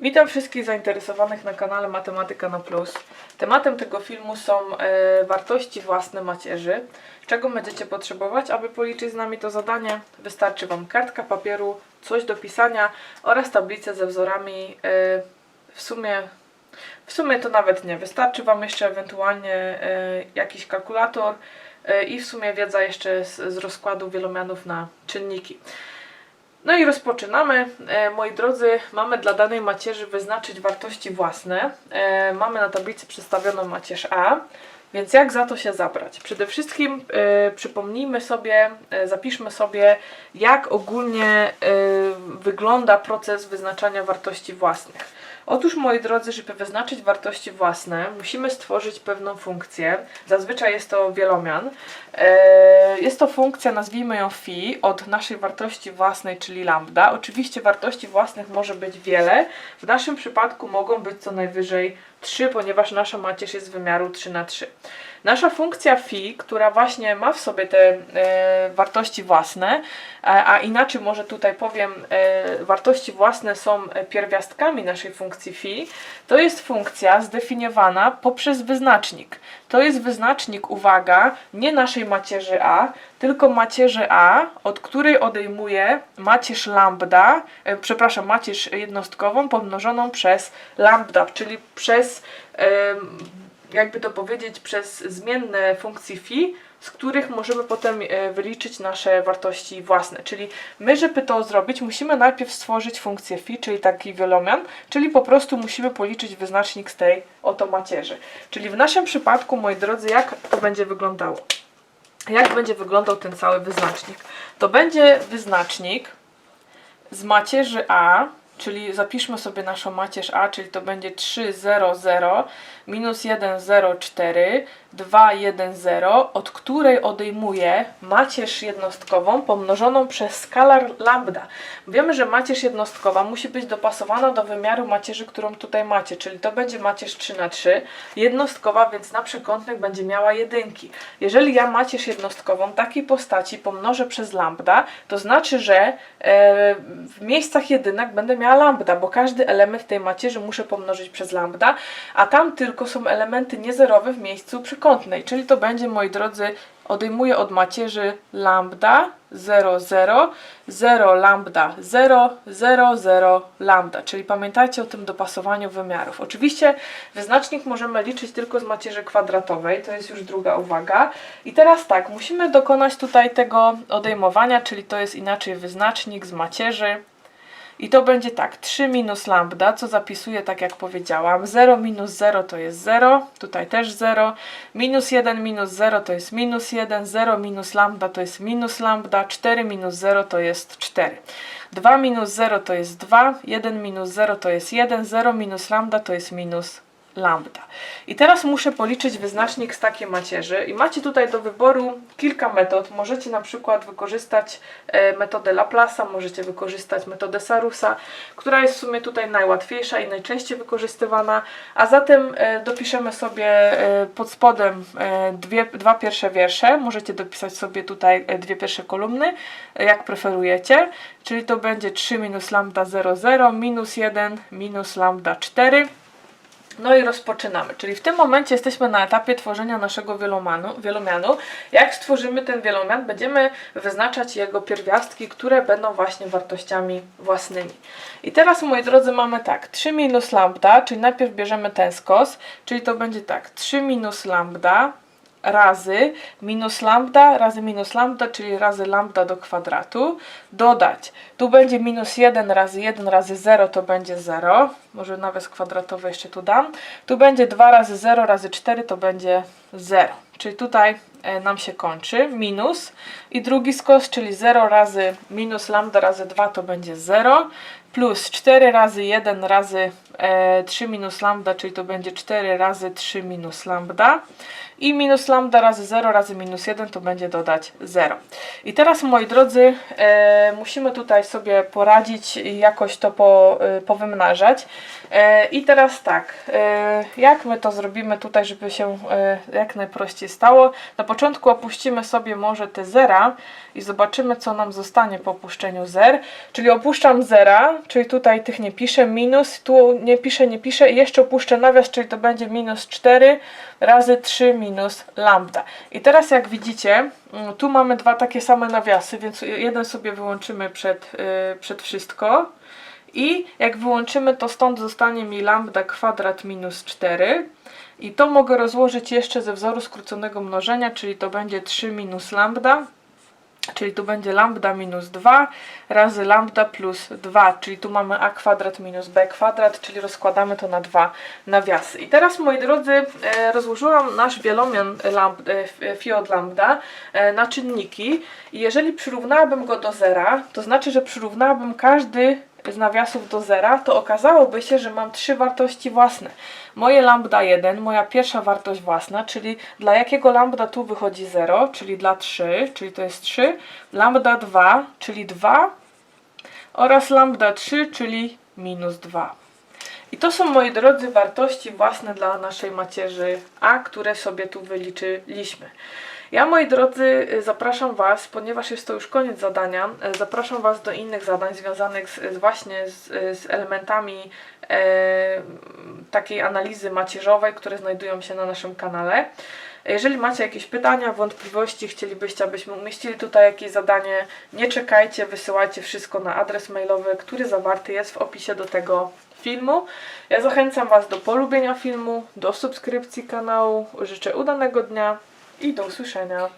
Witam wszystkich zainteresowanych na kanale Matematyka na Plus. Tematem tego filmu są e, wartości własne macierzy. Czego będziecie potrzebować, aby policzyć z nami to zadanie? Wystarczy Wam kartka papieru, coś do pisania oraz tablice ze wzorami. E, w sumie w sumie to nawet nie. Wystarczy Wam jeszcze ewentualnie e, jakiś kalkulator i w sumie wiedza jeszcze z, z rozkładu wielomianów na czynniki. No i rozpoczynamy. E, moi drodzy, mamy dla danej macierzy wyznaczyć wartości własne. E, mamy na tablicy przedstawioną macierz A, więc jak za to się zabrać? Przede wszystkim e, przypomnijmy sobie, e, zapiszmy sobie, jak ogólnie e, wygląda proces wyznaczania wartości własnych. Otóż, moi drodzy, żeby wyznaczyć wartości własne, musimy stworzyć pewną funkcję. Zazwyczaj jest to wielomian. E, Jest to funkcja, nazwijmy ją phi, od naszej wartości własnej, czyli lambda. Oczywiście wartości własnych może być wiele. W naszym przypadku mogą być co najwyżej 3, ponieważ nasza macierz jest wymiaru 3 na 3. Nasza funkcja phi, która właśnie ma w sobie te e, wartości własne, a, a inaczej może tutaj powiem, e, wartości własne są e, pierwiastkami naszej funkcji phi, to jest funkcja zdefiniowana poprzez wyznacznik. To jest wyznacznik, uwaga, nie naszej macierzy a, tylko macierzy a, od której odejmuję macierz lambda, e, przepraszam, macierz jednostkową pomnożoną przez lambda, czyli przez em, jakby to powiedzieć, przez zmienne funkcji phi, z których możemy potem e, wyliczyć nasze wartości własne. Czyli my, żeby to zrobić, musimy najpierw stworzyć funkcję phi, czyli taki wielomian, czyli po prostu musimy policzyć wyznacznik z tej oto macierzy. Czyli w naszym przypadku, moi drodzy, jak to będzie wyglądało? Jak będzie wyglądał ten cały wyznacznik? To będzie wyznacznik z macierzy A, czyli zapiszmy sobie naszą macierz A, czyli to będzie 3, 0, 0, minus 1, 0, 4, 2, 1, 0, od której odejmuję macierz jednostkową pomnożoną przez skalar lambda. Wiemy, że macierz jednostkowa musi być dopasowana do wymiaru macierzy, którą tutaj macie, czyli to będzie macierz 3 na 3, jednostkowa, więc na przekątnych będzie miała jedynki. Jeżeli ja macierz jednostkową takiej postaci pomnożę przez lambda, to znaczy, że e, w miejscach jedynek będę miała lambda, bo każdy element tej macierzy muszę pomnożyć przez lambda, a tam tylko są elementy niezerowe w miejscu przekątnej, czyli to będzie, moi drodzy, odejmuję od macierzy lambda 0, 0, 0 lambda 0, 0, 0 lambda, czyli pamiętajcie o tym dopasowaniu wymiarów. Oczywiście wyznacznik możemy liczyć tylko z macierzy kwadratowej, to jest już druga uwaga. I teraz tak, musimy dokonać tutaj tego odejmowania, czyli to jest inaczej wyznacznik z macierzy. I to będzie tak, 3 minus lambda, co zapisuję tak jak powiedziałam. 0 minus 0 to jest 0, tutaj też 0. Minus 1 minus 0 to jest minus 1, 0 minus lambda to jest minus lambda, 4 minus 0 to jest 4. 2 minus 0 to jest 2, 1 minus 0 to jest 1, 0 minus lambda to jest minus lambda. I teraz muszę policzyć wyznacznik z takiej macierzy. I macie tutaj do wyboru kilka metod. Możecie na przykład wykorzystać e, metodę Laplace'a, możecie wykorzystać metodę Sarusa, która jest w sumie tutaj najłatwiejsza i najczęściej wykorzystywana, a zatem e, dopiszemy sobie e, pod spodem dwie, dwa pierwsze wiersze, możecie dopisać sobie tutaj dwie pierwsze kolumny, jak preferujecie, czyli to będzie 3 minus lambda 0, 0, minus 1, minus lambda 4, no i rozpoczynamy. Czyli w tym momencie jesteśmy na etapie tworzenia naszego wielomanu, wielomianu. Jak stworzymy ten wielomian, będziemy wyznaczać jego pierwiastki, które będą właśnie wartościami własnymi. I teraz, moi drodzy, mamy tak, 3 minus lambda, czyli najpierw bierzemy ten skos, czyli to będzie tak, 3 minus lambda razy minus lambda razy minus lambda, czyli razy lambda do kwadratu, dodać. Tu będzie minus 1 razy 1 razy 0 to będzie 0, może nawet kwadratowe jeszcze tu dam. Tu będzie 2 razy 0 razy 4 to będzie 0, czyli tutaj e, nam się kończy minus i drugi skos, czyli 0 razy minus lambda razy 2 to będzie 0 plus 4 razy 1 razy e, 3 minus lambda, czyli to będzie 4 razy 3 minus lambda i minus lambda razy 0 razy minus 1 to będzie dodać 0. I teraz moi drodzy e, musimy tutaj sobie poradzić i jakoś to po, e, powymnażać. E, I teraz tak, e, jak my to zrobimy tutaj, żeby się e, jak najprościej stało? Na początku opuścimy sobie może te zera i zobaczymy co nam zostanie po opuszczeniu zer. Czyli opuszczam zera, czyli tutaj tych nie piszę, minus, tu nie piszę, nie piszę i jeszcze opuszczę nawias, czyli to będzie minus 4 razy 3 minus lambda. I teraz jak widzicie, mm, tu mamy dwa takie same nawiasy, więc jeden sobie wyłączymy przed, yy, przed wszystko. I jak wyłączymy, to stąd zostanie mi lambda kwadrat minus 4. I to mogę rozłożyć jeszcze ze wzoru skróconego mnożenia, czyli to będzie 3 minus lambda. Czyli tu będzie lambda minus 2 razy lambda plus 2, czyli tu mamy a kwadrat minus b kwadrat, czyli rozkładamy to na dwa nawiasy. I teraz moi drodzy, e, rozłożyłam nasz wielomian lamb, e, phi od lambda e, na czynniki i jeżeli przyrównałabym go do zera, to znaczy, że przyrównałabym każdy z nawiasów do zera, to okazałoby się, że mam trzy wartości własne. Moje lambda 1, moja pierwsza wartość własna, czyli dla jakiego lambda tu wychodzi 0, czyli dla 3, czyli to jest 3, lambda 2, czyli 2 oraz lambda 3, czyli minus 2. I to są, moi drodzy, wartości własne dla naszej macierzy A, które sobie tu wyliczyliśmy. Ja, moi drodzy, y, zapraszam Was, ponieważ jest to już koniec zadania, y, zapraszam Was do innych zadań związanych z, właśnie z, z elementami e, takiej analizy macierzowej, które znajdują się na naszym kanale. Jeżeli macie jakieś pytania, wątpliwości, chcielibyście, abyśmy umieścili tutaj jakieś zadanie, nie czekajcie, wysyłajcie wszystko na adres mailowy, który zawarty jest w opisie do tego filmu. Ja zachęcam Was do polubienia filmu, do subskrypcji kanału. Życzę udanego dnia i do usłyszenia.